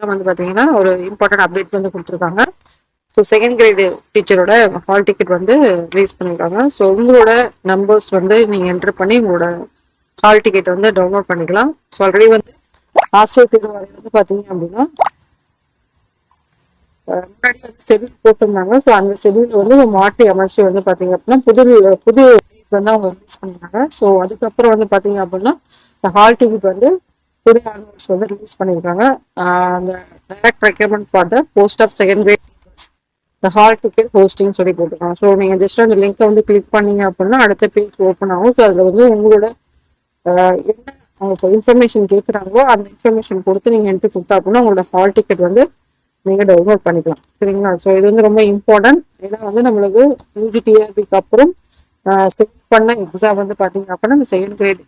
இதெல்லாம் வந்து பார்த்தீங்கன்னா ஒரு இம்பார்ட்டன்ட் அப்டேட் வந்து கொடுத்துருக்காங்க. ஸோ செகண்ட் கிரேடு டீச்சரோட ஹால் டிக்கெட் வந்து ரிலீஸ் பண்ணியிருக்காங்க ஸோ உங்களோட நம்பர்ஸ் வந்து நீங்கள் என்டர் பண்ணி உங்களோட ஹால் டிக்கெட் வந்து டவுன்லோட் பண்ணிக்கலாம். ஸோ ஆல்ரெடி வந்து ஆசிரியர் தேர்வு வந்து பார்த்தீங்க அப்படின்னா முன்னாடி வந்து ஷெடியூல் போட்டிருந்தாங்க. ஸோ அந்த ஷெடியூல் வந்து மாற்றி அமைச்சு வந்து பார்த்தீங்க அப்படின்னா புது புது வந்து அவங்க ரிலீஸ் பண்ணியிருக்காங்க ஸோ அதுக்கப்புறம் வந்து பார்த்தீங்க அப்படின்னா இந்த ஹால் டிக்கெட் வந்து புதிய ஆன்வர்ஸ் வந்து ரிலீஸ் பண்ணியிருக்காங்க. அந்த direct requirement for the post of second grade இந்த ஹால் டிக்கெட் ஹோஸ்டிங் சொல்லி போட்டிருக்காங்க. ஸோ நீங்கள் ஜஸ்ட் அந்த லிங்க்கை வந்து கிளிக் பண்ணீங்க அப்படின்னா அடுத்த பேஜ் ஓப்பன் ஆகும். ஸோ அதில் வந்து உங்களோட என்ன அவங்க இப்போ இன்ஃபர்மேஷன் கேட்குறாங்களோ அந்த இன்ஃபர்மேஷன் கொடுத்து நீங்கள் என்ட்ரி கொடுத்தா அப்படின்னா உங்களோட ஹால் டிக்கெட் வந்து நீங்கள் டவுன்லோட் பண்ணிக்கலாம். சரிங்களா? ஸோ இது வந்து ரொம்ப இம்பார்ட்டன்ட் ஏன்னா வந்து நம்மளுக்கு யூஜிடிஆர்பிக்கு அப்புறம் செக் பண்ண எக்ஸாம் வந்து பார்த்தீங்க அப்படின்னா இந்த செகண்ட் கிரேட்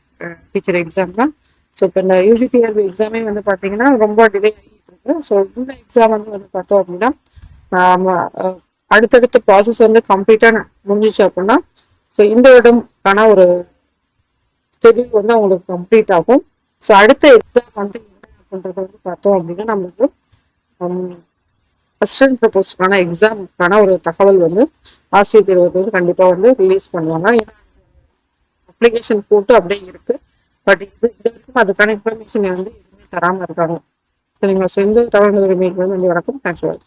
டீச்சர் எக்ஸாம் தான். ஸோ இப்போ இந்த யூஜிடிஆர்பி எக்ஸாமே வந்து பார்த்தீங்கன்னா ரொம்ப டிலே ஆகிட்டு இருக்கு ஸோ இந்த எக்ஸாம் வந்து வந்து பார்த்தோம் அப்படின்னா அடுத்தடுத்த ப்ராசஸ் வந்து கம்ப்ளீட்டாக முடிஞ்சிச்சு அப்படின்னா ஸோ இந்த இடம்க்கான ஒரு ஷெடியூல் வந்து அவங்களுக்கு கம்ப்ளீட் ஆகும். ஸோ அடுத்த எக்ஸாம் வந்து என்ன அப்படின்றத வந்து பார்த்தோம் அப்படின்னா நம்மளுக்கு அசிஸ்டன்ட் ப்ரப்போஸ்க்கான எக்ஸாமுக்கான ஒரு தகவல் வந்து ஆசிரியர் தேர்வுக்கு வந்து கண்டிப்பாக வந்து ரிலீஸ் பண்ணுவாங்க. ஏன்னா அப்ளிகேஷன் போட்டு அப்படியே இருக்கு. பட் இது இது அதுக்கான இன்ஃபர்மேஷன் வந்து எதுவுமே தராமல் இருக்காங்க. சரிங்களா? ஸோ இந்த தகவல் வந்து வணக்கம் தேங்க்ஸ் ஃபார்